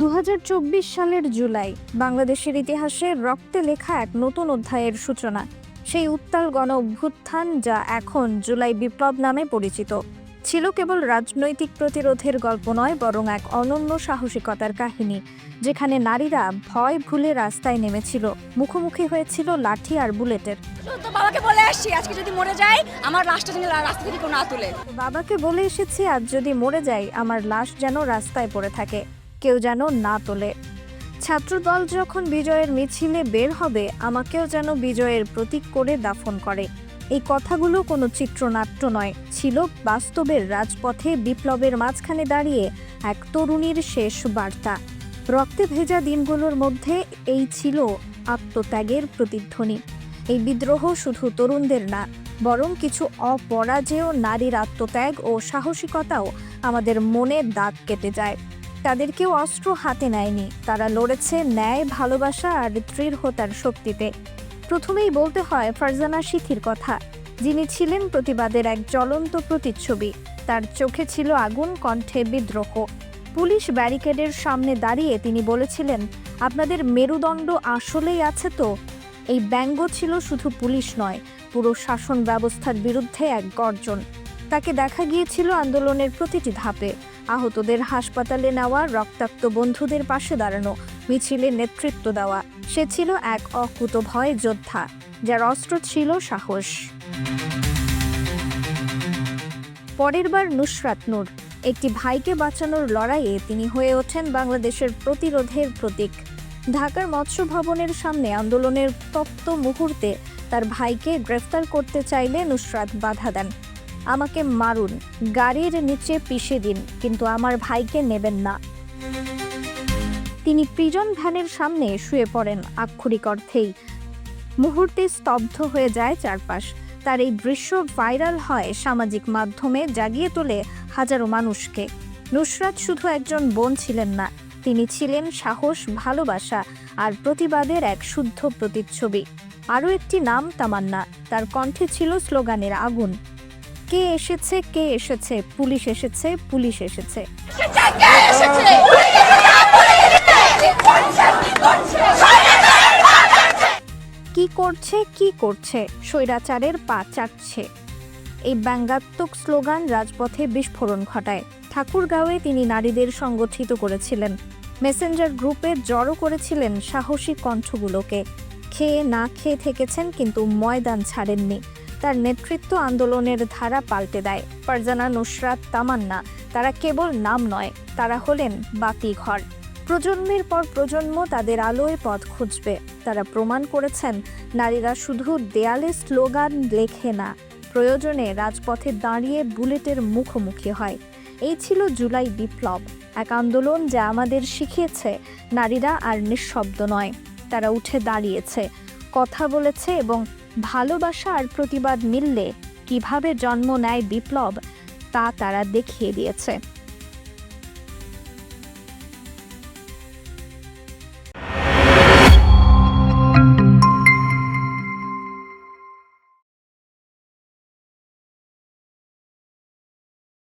দু হাজার চব্বিশ সালের জুলাই বাংলাদেশের ইতিহাসে রক্তে লেখা এক নতুন অধ্যায়ের সূচনা। সেই উত্তাল গণ অভ্যুত্থান যা এখন জুলাই বিপ্লব নামে পরিচিত। ছিল কেবল রাজনৈতিক প্রতিরোধের গল্প নয় বরং এক অনন্য সাহসিকতার কাহিনী যেখানে নারীরা ভয় ভুলে রাস্তায় নেমেছিল। মুখোমুখি হয়েছিল লাঠি আর বুলেটের। তো বাবাকে বলে আসছি আজকে যদি মরে যাই আমার লাশটা যেন রাস্তা থেকে না তুলে। বাবাকে বলে এসেছি আজ যদি মরে যাই আমার লাশ যেন রাস্তায় পড়ে থাকে। কেউ যেন না তোলে। ছাত্রদল যখন বিজয়ের মিছিলে বের হবে, আমাকেও যেন বিজয়ের প্রতীক করে দাফন করে। এই কথাগুলো কোনো চিত্রনাট্য নয়, ছিল বাস্তবের রাজপথে বিপ্লবের মাঝখানে দাঁড়িয়ে এক তরুণীর শেষ বার্তা। রক্তে ভেজা দিনগুলোর মধ্যে এই ছিল আত্মত্যাগের প্রতিধ্বনি। এই বিদ্রোহ শুধু তরুণদের না, বরং কিছু অপরাজেয় নারীর আত্মত্যাগ ও সাহসিকতাও আমাদের মনে দাগ কেটে যায়। তাদের কেউ অস্ত্র হাতে নেয়নি। তারা লড়েছে ন্যায়, ভালোবাসা আর দৃঢ়তার শক্তিতে। প্রথমেই বলতে হয় ফারজানা সিথির কথা। যিনি ছিলেন প্রতিবাদের এক জ্বলন্ত প্রতিচ্ছবি। তার চোখে ছিল আগুন, কণ্ঠে বিদ্রোহ। পুলিশ ব্যারিকেডের সামনে দাঁড়িয়ে তিনি বলেছিলেন, আপনাদের মেরুদণ্ড আসলেই আছে তো? এই ব্যঙ্গ ছিল শুধু পুলিশ নয়, পুরো শাসন ব্যবস্থার বিরুদ্ধে এক গর্জন। তাকে দেখা গিয়েছিল আন্দোলনের প্রতিটি ধাপে। আহতদের হাসপাতালে নেওয়া, রক্তাক্ত বন্ধুদের পাশে দাঁড়ানো, মিছিলে নেতৃত্ব দেওয়া, সে ছিল এক অকুতভয় যোদ্ধা, যার অস্ত্র ছিল সাহস। পরের বার নুসরাত নূর, একটি ভাইকে বাঁচানোর লড়াইয়ে তিনি হয়ে ওঠেন বাংলাদেশের প্রতিরোধের প্রতীক। ঢাকার মৎস্য ভবনের সামনে আন্দোলনের তপ্ত মুহূর্তে তার ভাইকে গ্রেফতার করতে চাইলে নুসরাত বাধা দেন। আমাকে মারুন, গাড়ির নিচে পিষে দিন, কিন্তু আমার ভাইকে নেবেন না। তিনি প্রিজন ভ্যানের সামনে শুয়ে পড়েন আক্ষরিক অর্থেই। মুহূর্তে স্তব্ধ হয়ে যায় চারপাশ। তার এই দৃশ্য ভাইরাল হয় সামাজিক মাধ্যমে জাগিয়ে তোলে হাজারো মানুষকে। নুসরাত শুধু একজন বোন ছিলেন না, তিনি ছিলেন সাহস, ভালোবাসা আর প্রতিবাদের এক শুদ্ধ প্রতিচ্ছবি। আরও একটি নাম তামান্না, তার কণ্ঠে ছিল স্লোগানের আগুন। কে এসেছে কে এসেছে? পুলিশ এসেছে পুলিশ এসেছে। কি করছে কি করছে? স্বৈরাচারের পা চাটছে। এই ব্যঙ্গাত্মক স্লোগান রাজপথে বিস্ফোরণ ঘটায়। ঠাকুরগাঁওয়ে তিনি নারীদের সংগঠিত করেছিলেন। মেসেঞ্জার গ্রুপে জড়ো করেছিলেন সাহসী কণ্ঠগুলোকে। খেয়ে না খেয়ে থেকেছেন, কিন্তু ময়দান ছাড়েননি। তার নেতৃত্ব আন্দোলনের ধারা পাল্টে দেয়। ফারজানা নুসরাত তামান্না, তারা কেবল নাম নয়, তারা হলেন বাতি ঘর। প্রজন্মের পর প্রজন্ম তাদের আলোয় পথ খুঁজবে। তারা প্রমাণ করেছেন, নারীরা শুধু দেয়ালে স্লোগান লেখে না, প্রয়োজনে রাজপথে দাঁড়িয়ে বুলেটের মুখোমুখি হয়। এই ছিল জুলাই বিপ্লব। এক আন্দোলন যা আমাদের শিখিয়েছে, নারীরা আর নিঃশব্দ নয়, তারা উঠে দাঁড়িয়েছে। কথা বলেছে এবং ভালোবাসা আর প্রতিবাদ মিললে কীভাবে জন্ম নেয় বিপ্লব, তা তারা দেখিয়ে দিয়েছে।